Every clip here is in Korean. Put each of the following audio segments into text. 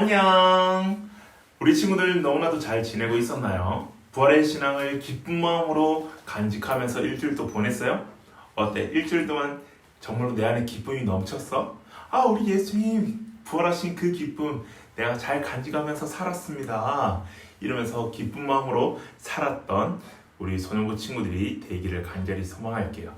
안녕. 우리 친구들 너무나도 잘 지내고 있었나요? 부활의 신앙을 기쁜 마음으로 간직하면서 일주일 또 보냈어요? 어때? 일주일 동안 정말로 내 안에 기쁨이 넘쳤어? 아, 우리 예수님 부활하신 그 기쁨 내가 잘 간직하면서 살았습니다. 이러면서 기쁜 마음으로 살았던 우리 소년부 친구들이 되기를 간절히 소망할게요.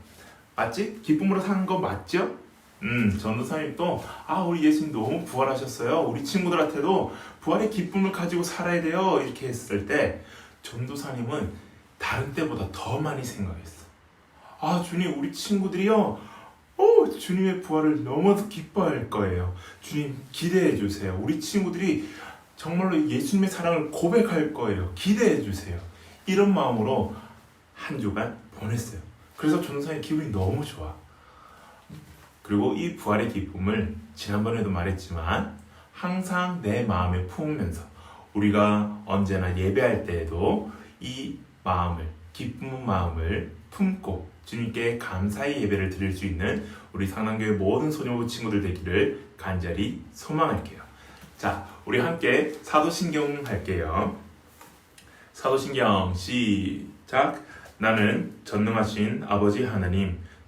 맞지? 기쁨으로 사는 거 맞죠? 음, 전도사님 또, 아, 우리 예수님 너무 부활하셨어요. 우리 친구들한테도 부활의 기쁨을 가지고 살아야 돼요. 이렇게 했을 때, 전도사님은 다른 때보다 더 많이 생각했어. 아, 주님, 우리 친구들이요. 어, 주님의 부활을 너무도 기뻐할 거예요. 주님, 기대해 주세요. 우리 친구들이 정말로 예수님의 사랑을 고백할 거예요. 기대해 주세요. 이런 마음으로 한 주간 보냈어요. 그래서 전도사님 기분이 너무 좋아. 그리고 이 부활의 기쁨을 지난번에도 말했지만 항상 내 마음에 품으면서 우리가 언제나 예배할 때에도 이 마음을 기쁜 마음을 품고 주님께 감사의 예배를 드릴 수 있는 우리 상남교회 모든 소녀부 친구들 되기를 간절히 소망할게요. 자, 우리 함께 사도신경 할게요. 사도신경 시작. 나는 전능하신 아버지 하나님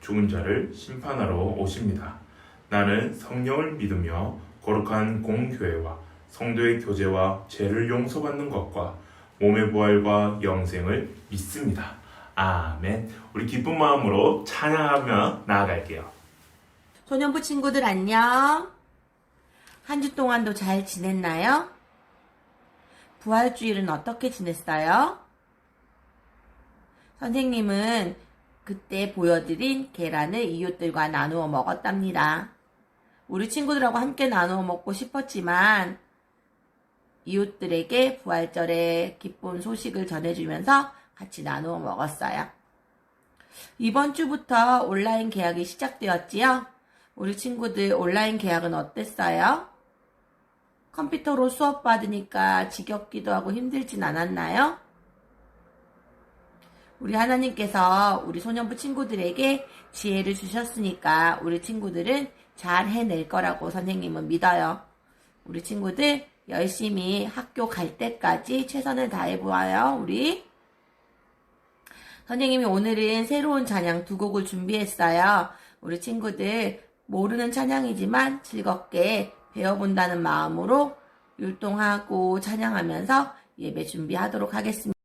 죽은 자를 심판하러 오십니다. 나는 성령을 믿으며 거룩한 공교회와 성도의 교제와 죄를 용서받는 것과 몸의 부활과 영생을 믿습니다. 아멘. 우리 기쁜 마음으로 찬양하며 나아갈게요. 소년부 친구들 안녕. 한 주 동안도 잘 지냈나요? 부활주일은 어떻게 지냈어요? 선생님은 그때 보여드린 계란을 이웃들과 나누어 먹었답니다. 우리 친구들하고 함께 나누어 먹고 싶었지만 이웃들에게 부활절의 기쁜 소식을 전해주면서 같이 나누어 먹었어요. 이번 주부터 온라인 계약이 시작되었지요? 우리 친구들 온라인 계약은 어땠어요? 컴퓨터로 수업 받으니까 지겹기도 하고 힘들진 않았나요? 우리 하나님께서 우리 소년부 친구들에게 지혜를 주셨으니까 우리 친구들은 잘 해낼 거라고 선생님은 믿어요. 우리 친구들 열심히 학교 갈 때까지 최선을 다해 보아요, 우리. 선생님이 오늘은 새로운 찬양 두 곡을 준비했어요. 우리 친구들 모르는 찬양이지만 즐겁게 배워본다는 마음으로 율동하고 찬양하면서 예배 준비하도록 하겠습니다.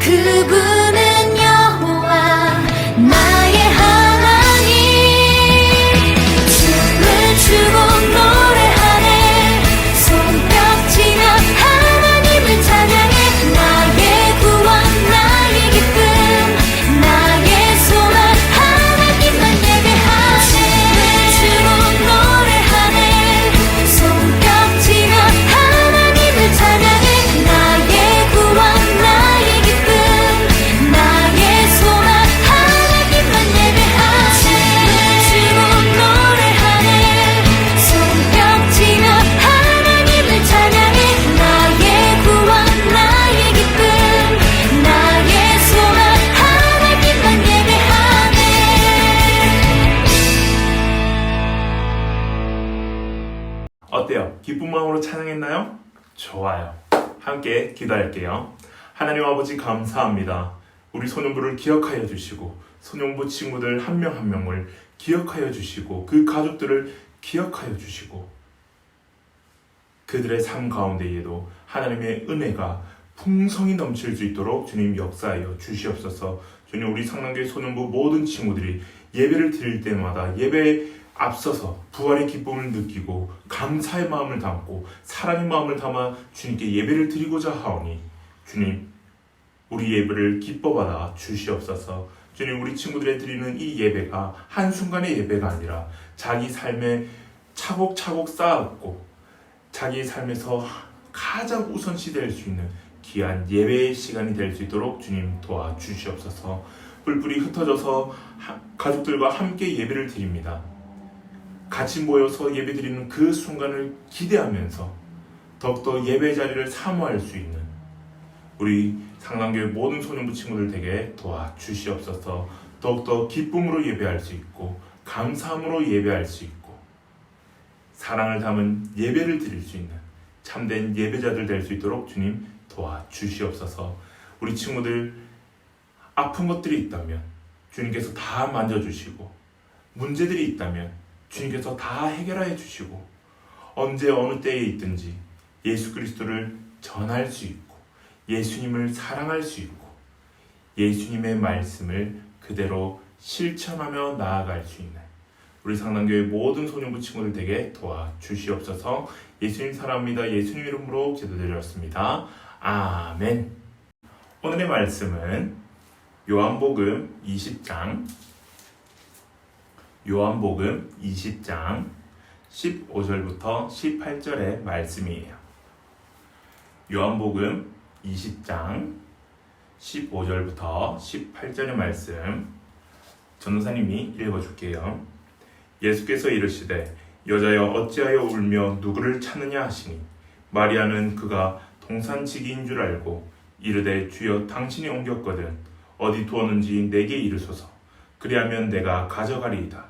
그분 기쁜 마음으로 찬양했나요? 좋아요. 함께 기도할게요. 하나님 아버지 감사합니다. 우리 소년부를 기억하여 주시고 소년부 친구들 한 명 한 명을 기억하여 주시고 그 가족들을 기억하여 주시고 그들의 삶 가운데에도 하나님의 은혜가 풍성히 넘칠 수 있도록 주님 역사하여 주시옵소서. 주님 우리 상남교회 소년부 모든 친구들이 예배를 드릴 때마다 예배에 앞서서 부활의 기쁨을 느끼고 감사의 마음을 담고 사랑의 마음을 담아 주님께 예배를 드리고자 하오니 주님 우리 예배를 기뻐받아 주시옵소서. 주님 우리 친구들의 드리는 이 예배가 한순간의 예배가 아니라 자기 삶에 차곡차곡 쌓았고 자기 삶에서 가장 우선시 될 수 있는 귀한 예배의 시간이 될 수 있도록 주님 도와 주시옵소서. 뿔뿔이 흩어져서 하- 가족들과 함께 예배를 드립니다. 같이 모여서 예배 드리는 그 순간을 기대하면서 더욱더 예배 자리를 사모할 수 있는 우리 상남교회 모든 소년부 친구들 되게 도와 주시옵소서. 더욱더 기쁨으로 예배할 수 있고 감사함으로 예배할 수 있고 사랑을 담은 예배를 드릴 수 있는 참된 예배자들 될 수 있도록 주님 도와 주시옵소서. 우리 친구들 아픈 것들이 있다면 주님께서 다 만져주시고 문제들이 있다면 주님께서 다 해결하여 주시고 언제 어느 때에 있든지 예수 그리스도를 전할 수 있고 예수님을 사랑할 수 있고 예수님의 말씀을 그대로 실천하며 나아갈 수 있는 우리 상당교회 모든 소년부 친구들 되게 도와 주시옵소서 예수님 사랑합니다. 예수님 이름으로 기도드렸습니다. 아멘. 오늘의 말씀은 요한복음 20장 요한복음 20장 15절부터 18절의 말씀이에요. 요한복음 20장 15절부터 18절의 말씀 전도사님이 읽어줄게요. 예수께서 이르시되 여자여 어찌하여 울며 누구를 찾느냐 하시니 마리아는 그가 동산지기인 줄 알고 이르되 주여 당신이 옮겼거든 어디 두었는지 내게 이르소서 그리하면 내가 가져가리이다.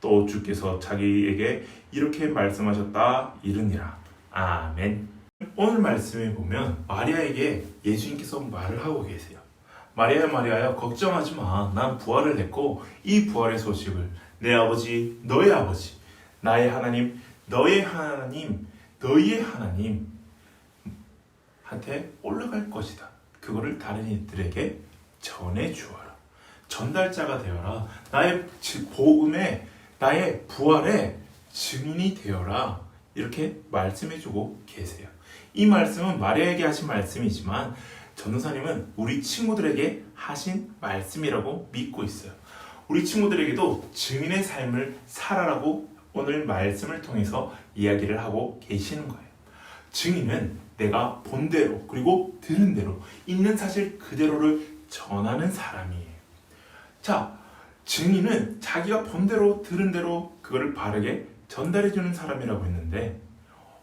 또 주께서 자기에게 이렇게 말씀하셨다 이르니라 아멘 오늘 말씀에 보면 마리아에게 예수님께서 말을 하고 계세요 마리아 마리아야 걱정하지 마 난 부활을 했고 이 부활의 소식을 내 아버지 너의 아버지 나의 하나님 너의 하나님 너희의 하나님 한테 올라갈 것이다. 그거를 다른 이들에게 전해 주어라. 전달자가 되어라. 나의 즉 복음에 나의 부활의 증인이 되어라. 이렇게 말씀해 주고 계세요. 이 말씀은 마리아에게 하신 말씀이지만 전도사님은 우리 친구들에게 하신 말씀이라고 믿고 있어요. 우리 친구들에게도 증인의 삶을 살아라고 오늘 말씀을 통해서 이야기를 하고 계시는 거예요. 증인은 내가 본 대로 그리고 들은 대로 있는 사실 그대로를 전하는 사람이에요. 자, 증인은 자기가 본 대로 들은 대로 그거를 바르게 전달해 주는 사람이라고 했는데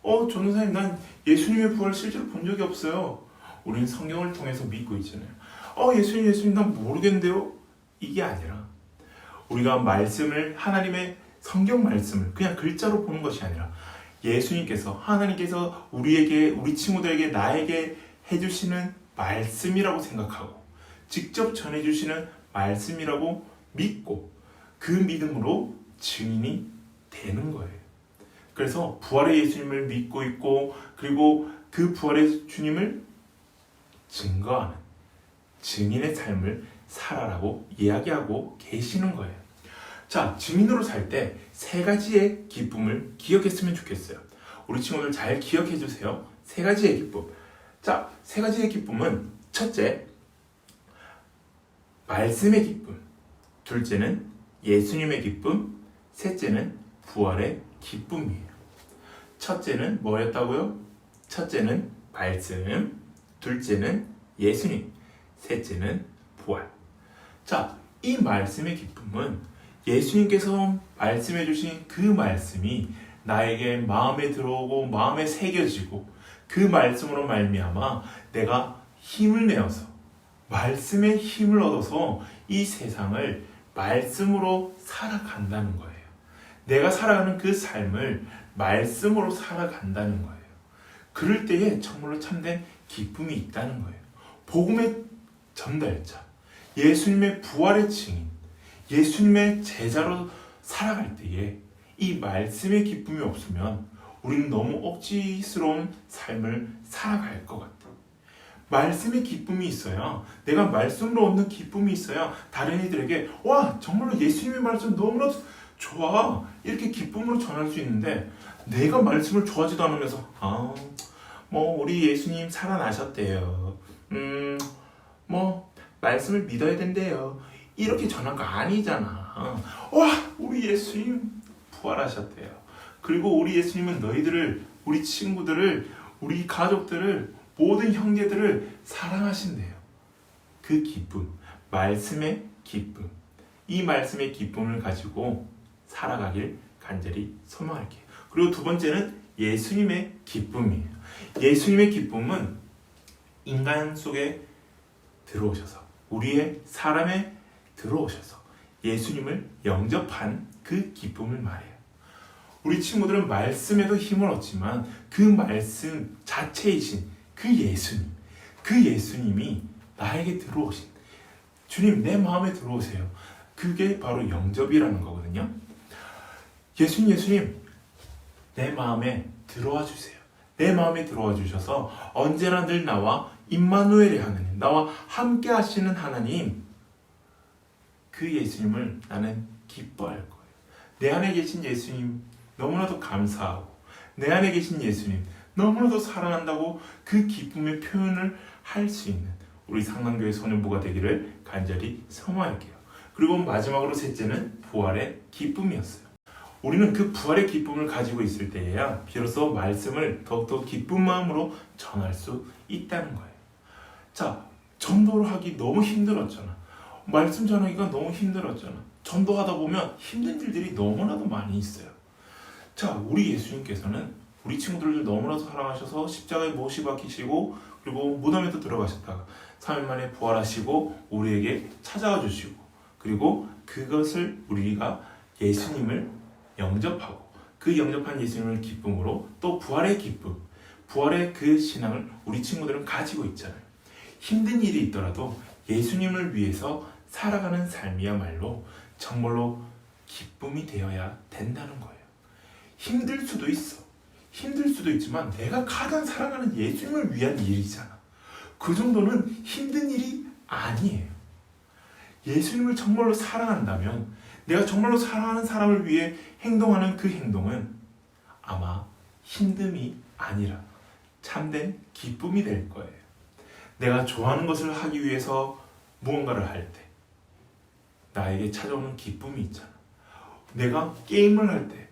어, 전도사님 난 예수님의 부활 실제로 본 적이 없어요. 우리는 성경을 통해서 믿고 있잖아요. 어, 예수님 예수님 난 모르겠는데요. 이게 아니라 우리가 말씀을 하나님의 성경 말씀을 그냥 글자로 보는 것이 아니라 예수님께서 하나님께서 우리에게 우리 친구들에게 나에게 해주시는 말씀이라고 생각하고 직접 전해주시는 말씀이라고 믿고 그 믿음으로 증인이 되는 거예요. 그래서 부활의 예수님을 믿고 있고 그리고 그 부활의 주님을 증거하는 증인의 삶을 살아라고 이야기하고 계시는 거예요. 자, 증인으로 살 때 세 가지의 기쁨을 기억했으면 좋겠어요. 우리 친구들 잘 기억해 주세요. 세 가지의 기쁨. 자, 세 가지의 기쁨은 첫째, 말씀의 기쁨. 둘째는 예수님의 기쁨. 셋째는 부활의 기쁨이에요. 첫째는 뭐였다고요? 첫째는 말씀. 둘째는 예수님. 셋째는 부활. 자, 이 말씀의 기쁨은 예수님께서 말씀해 주신 그 말씀이 나에게 마음에 들어오고 마음에 새겨지고 그 말씀으로 말미암아 내가 힘을 내어서 말씀의 힘을 얻어서 이 세상을 말씀으로 살아간다는 거예요. 내가 살아가는 그 삶을 말씀으로 살아간다는 거예요. 그럴 때에 정말로 참된 기쁨이 있다는 거예요. 복음의 전달자, 예수님의 부활의 증인, 예수님의 제자로 살아갈 때에 이 말씀의 기쁨이 없으면 우리는 너무 억지스러운 삶을 살아갈 것 같아요. 말씀의 기쁨이 있어야 내가 말씀으로 얻는 기쁨이 있어야 다른 이들에게 와 정말로 예수님의 말씀 너무나 좋아. 이렇게 기쁨으로 전할 수 있는데 내가 말씀을 좋아하지도 않으면서 아 뭐 우리 예수님 살아나셨대요. 음 뭐 말씀을 믿어야 된대요. 이렇게 전한 거 아니잖아. 와 우리 예수님 부활하셨대요. 그리고 우리 예수님은 너희들을 우리 친구들을 우리 가족들을 모든 형제들을 사랑하신대요. 그 기쁨, 말씀의 기쁨, 이 말씀의 기쁨을 가지고 살아가길 간절히 소망할게요. 그리고 두 번째는 예수님의 기쁨이에요. 예수님의 기쁨은 인간 속에 들어오셔서 우리의 사람에 들어오셔서 예수님을 영접한 그 기쁨을 말해요. 우리 친구들은 말씀에도 힘을 얻지만 그 말씀 자체이신 그 예수님, 그 예수님이 나에게 들어오신 주님 내 마음에 들어오세요. 그게 바로 영접이라는 거거든요. 예수님, 예수님, 내 마음에 들어와 주세요. 내 마음에 들어와 주셔서 언제나 늘 나와 임마누엘의 하나님, 나와 함께 하시는 하나님, 그 예수님을 나는 기뻐할 거예요. 내 안에 계신 예수님 너무나도 감사하고, 내 안에 계신 예수님 너무나도 사랑한다고 그 기쁨의 표현을 할 수 있는 우리 상남교회 소년부가 되기를 간절히 소망할게요. 그리고 마지막으로 셋째는 부활의 기쁨이었어요. 우리는 그 부활의 기쁨을 가지고 있을 때에야 비로소 말씀을 더욱더 기쁜 마음으로 전할 수 있다는 거예요. 자, 전도를 하기 너무 힘들었잖아. 말씀 전하기가 너무 힘들었잖아. 전도하다 보면 힘든 일들이 너무나도 많이 있어요. 자, 우리 예수님께서는 우리 친구들을 너무나도 사랑하셔서 십자가에 못이 박히시고 그리고 무덤에도 들어가셨다가 3일 만에 부활하시고 우리에게 찾아와 주시고 그리고 그것을 우리가 예수님을 영접하고 그 영접한 예수님을 기쁨으로 또 부활의 기쁨, 부활의 그 신앙을 우리 친구들은 가지고 있잖아요. 힘든 일이 있더라도 예수님을 위해서 살아가는 삶이야말로 정말로 기쁨이 되어야 된다는 거예요. 힘들 수도 있어. 힘들 수도 있지만 내가 가장 사랑하는 예수님을 위한 일이잖아. 그 정도는 힘든 일이 아니에요. 예수님을 정말로 사랑한다면 내가 정말로 사랑하는 사람을 위해 행동하는 그 행동은 아마 힘듦이 아니라 참된 기쁨이 될 거예요. 내가 좋아하는 것을 하기 위해서 무언가를 할 때 나에게 찾아오는 기쁨이 있잖아. 내가 게임을 할 때,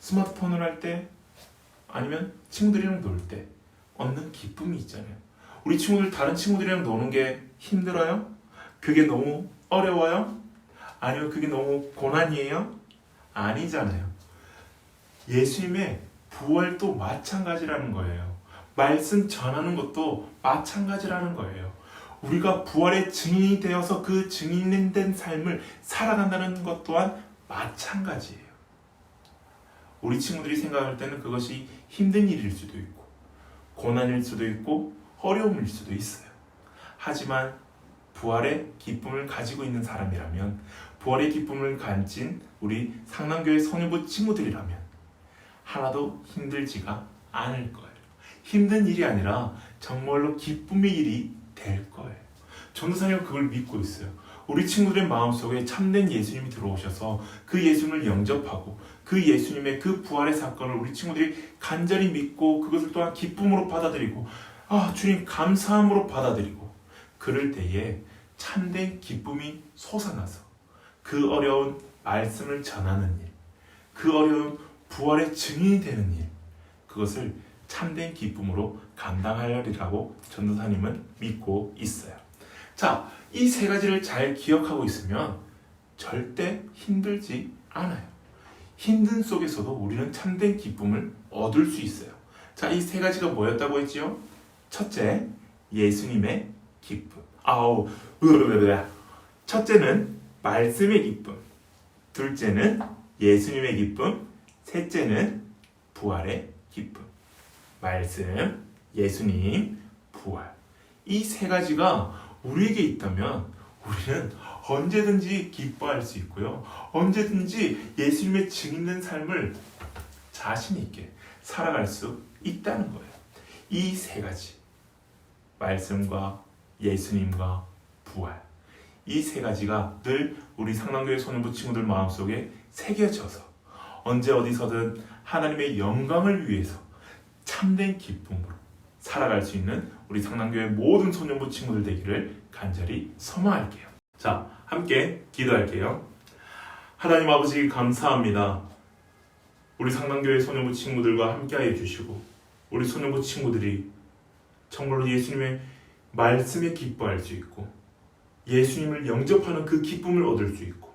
스마트폰을 할 때, 아니면 친구들이랑 놀 때 얻는 기쁨이 있잖아요. 우리 친구들 다른 친구들이랑 노는 게 힘들어요? 그게 너무 어려워요? 아니면 그게 너무 고난이에요? 아니잖아요. 예수님의 부활도 마찬가지라는 거예요. 말씀 전하는 것도 마찬가지라는 거예요. 우리가 부활의 증인이 되어서 그 증인된 삶을 살아간다는 것 또한 마찬가지예요. 우리 친구들이 생각할 때는 그것이 힘든 일일 수도 있고, 고난일 수도 있고, 어려움일 수도 있어요. 하지만 부활의 기쁨을 가지고 있는 사람이라면, 부활의 기쁨을 가진 우리 상남교회 선유부 친구들이라면, 하나도 힘들지가 않을 거예요. 힘든 일이 아니라 정말로 기쁨의 일이 될 거예요. 전도사님은 그걸 믿고 있어요. 우리 친구들의 마음속에 참된 예수님이 들어오셔서 그 예수님을 영접하고 그 예수님의 그 부활의 사건을 우리 친구들이 간절히 믿고 그것을 또한 기쁨으로 받아들이고 아 주님 감사함으로 받아들이고 그럴 때에 참된 기쁨이 솟아나서 그 어려운 말씀을 전하는 일, 그 어려운 부활의 증인이 되는 일, 그것을 참된 기쁨으로 감당하려리라고 전도사님은 믿고 있어요. 자, 이 세 가지를 잘 기억하고 있으면 절대 힘들지 않아요. 힘든 속에서도 우리는 참된 기쁨을 얻을 수 있어요. 자, 이 세 가지가 뭐였다고 했지요? 첫째, 예수님의 기쁨. 아우, 으르르르. 첫째는 말씀의 기쁨. 둘째는 예수님의 기쁨. 셋째는 부활의 기쁨. 말씀, 예수님, 부활. 이 세 가지가 우리에게 있다면 우리는 언제든지 기뻐할 수 있고요. 언제든지 예수님의 증인된 삶을 자신 있게 살아갈 수 있다는 거예요. 이 세 가지. 말씀과 예수님과 부활. 이 세 가지가 늘 우리 상남교회 소년부 친구들 마음속에 새겨져서 언제 어디서든 하나님의 영광을 위해서 참된 기쁨으로 살아갈 수 있는 우리 상남교회 모든 소년부 친구들 되기를 간절히 소망할게요. 자, 함께 기도할게요. 하나님 아버지 감사합니다. 우리 상남교회 소년부 친구들과 함께하여 주시고 우리 소년부 친구들이 정말로 예수님의 말씀에 기뻐할 수 있고 예수님을 영접하는 그 기쁨을 얻을 수 있고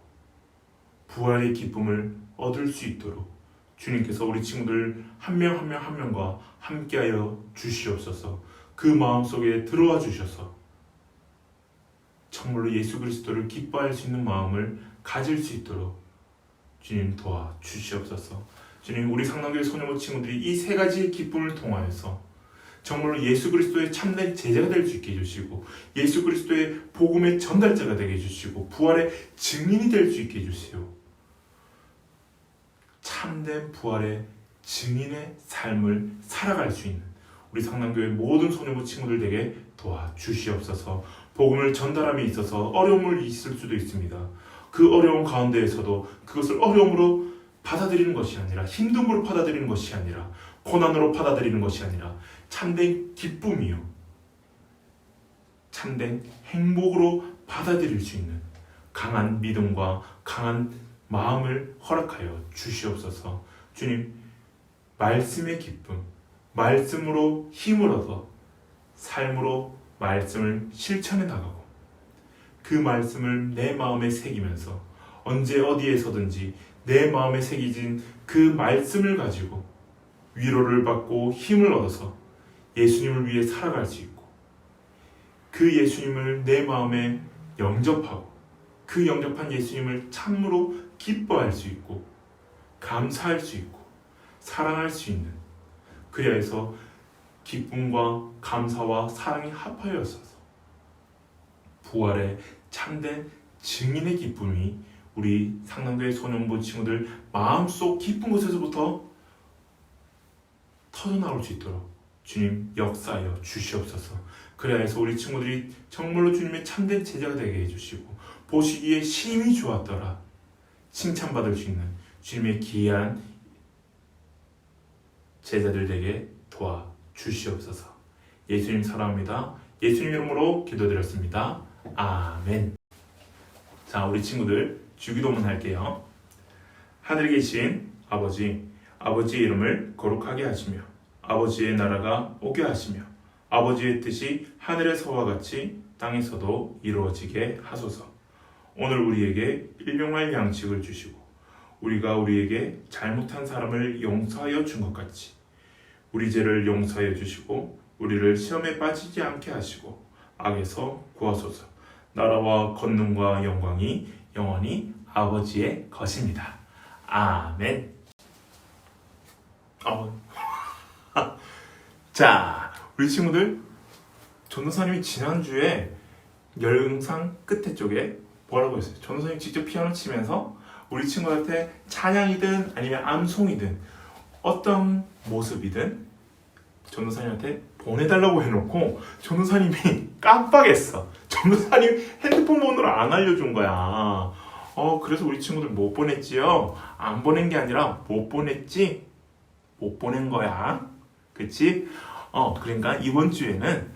부활의 기쁨을 얻을 수 있도록 주님께서 우리 친구들 한 명 한 명 한 명과 함께하여 주시옵소서 그 마음속에 들어와 주셔서 정말로 예수 그리스도를 기뻐할 수 있는 마음을 가질 수 있도록 주님 도와 주시옵소서. 주님 우리 상당교회 소년부 친구들이 이 세 가지의 기쁨을 통하여서 정말로 예수 그리스도의 참된 제자가 될 수 있게 해주시고 예수 그리스도의 복음의 전달자가 되게 해주시고 부활의 증인이 될 수 있게 해주세요. 참된 부활의 증인의 삶을 살아갈 수 있는 우리 상남교회 모든 소년부 친구들에게 도와주시옵소서. 복음을 전달함에 있어서 어려움을 있을 수도 있습니다. 그 어려움 가운데에서도 그것을 어려움으로 받아들이는 것이 아니라 힘듦으로 받아들이는 것이 아니라 고난으로 받아들이는 것이 아니라 참된 기쁨이요. 참된 행복으로 받아들일 수 있는 강한 믿음과 강한 마음을 허락하여 주시옵소서. 주님, 말씀의 기쁨, 말씀으로 힘을 얻어 삶으로 말씀을 실천해 나가고 그 말씀을 내 마음에 새기면서 언제 어디에서든지 내 마음에 새기진 그 말씀을 가지고 위로를 받고 힘을 얻어서 예수님을 위해 살아갈 수 있고 그 예수님을 내 마음에 영접하고 그 영접한 예수님을 참으로 기뻐할 수 있고 감사할 수 있고 사랑할 수 있는 그리하여서 기쁨과 감사와 사랑이 합하여서서 부활의 참된 증인의 기쁨이 우리 상남교회 소년부 친구들 마음속 깊은 곳에서부터 터져나올 수 있도록 주님 역사하여 주시옵소서. 그리하여서 우리 친구들이 정말로 주님의 참된 제자가 되게 해주시고 보시기에 심히 좋았더라. 칭찬받을 수 있는 주님의 귀한 제자들에게 도와 주시옵소서. 예수님 사랑합니다. 예수님 이름으로 기도드렸습니다. 아멘. 자, 우리 친구들 주기도문 할게요. 하늘에 계신 아버지, 아버지의 이름을 거룩하게 하시며 아버지의 나라가 오게 하시며 아버지의 뜻이 하늘에서와 같이 땅에서도 이루어지게 하소서. 오늘 우리에게 일용할 양식을 주시고 우리가 우리에게 잘못한 사람을 용서하여 준 것 같이 우리 죄를 용서하여 주시고 우리를 시험에 빠지지 않게 하시고 악에서 구하소서. 나라와 권능과 영광이 영원히 아버지의 것입니다. 아멘. 어. 자, 우리 친구들 전도사님이 지난주에 영상 끝에 쪽에 뭐라고 했어요? 전도사님 직접 피아노 치면서 우리 친구한테 찬양이든 아니면 암송이든 어떤 모습이든 전도사님한테 보내달라고 해놓고 전도사님이 깜빡했어. 전도사님 핸드폰 번호를 안 알려준 거야. 어 그래서 우리 친구들 못 보냈지요. 안 보낸 게 아니라 못 보냈지. 못 보낸 거야. 그치? 어 그러니까 이번 주에는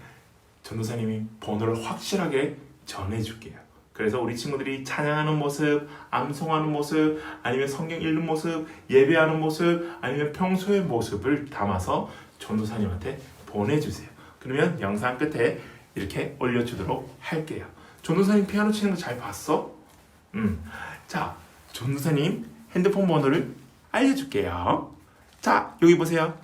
전도사님이 번호를 확실하게 전해줄게요. 그래서 우리 친구들이 찬양하는 모습, 암송하는 모습, 아니면 성경 읽는 모습, 예배하는 모습, 아니면 평소의 모습을 담아서 전도사님한테 보내주세요. 그러면 영상 끝에 이렇게 올려주도록 할게요. 전도사님 피아노 치는 거 잘 봤어? 음. 자, 전도사님 핸드폰 번호를 알려줄게요. 자, 여기 보세요.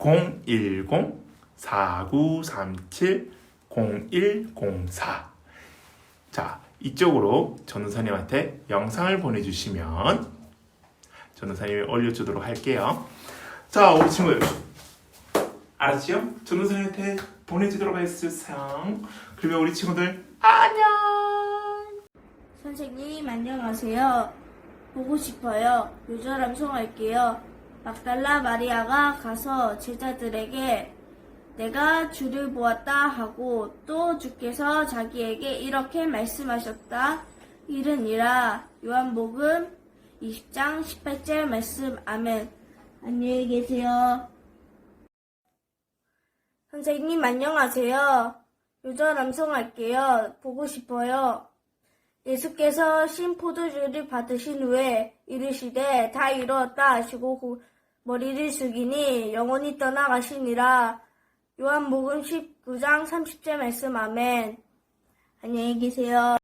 010-4937-0104. 자, 이쪽으로 전도사님한테 영상을 보내주시면 전도사님이 올려주도록 할게요. 자, 우리 친구들. 알았지요? 전도사님한테 보내주도록 해주세요. 그러면 우리 친구들, 안녕! 선생님 안녕하세요. 보고 싶어요. 요절 암송할게요. 막달라 마리아가 가서 제자들에게 내가 주를 보았다 하고 또 주께서 자기에게 이렇게 말씀하셨다. 이른이라 요한복음 20장 18절 말씀 아멘. 안녕히 계세요. 선생님 안녕하세요. 요절 암송할게요. 보고 싶어요. 예수께서 신 포도주를 받으신 후에 이르시되 다 이루었다 하시고 고- 머리를 숙이니 영원히 떠나가시니라. 요한복음 19장 30절 말씀 아멘. 안녕히 계세요.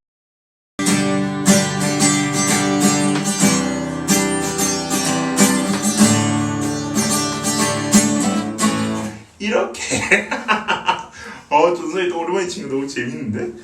이렇게. 어, 전도사님 또 오랜만에 거 너무 재밌는데?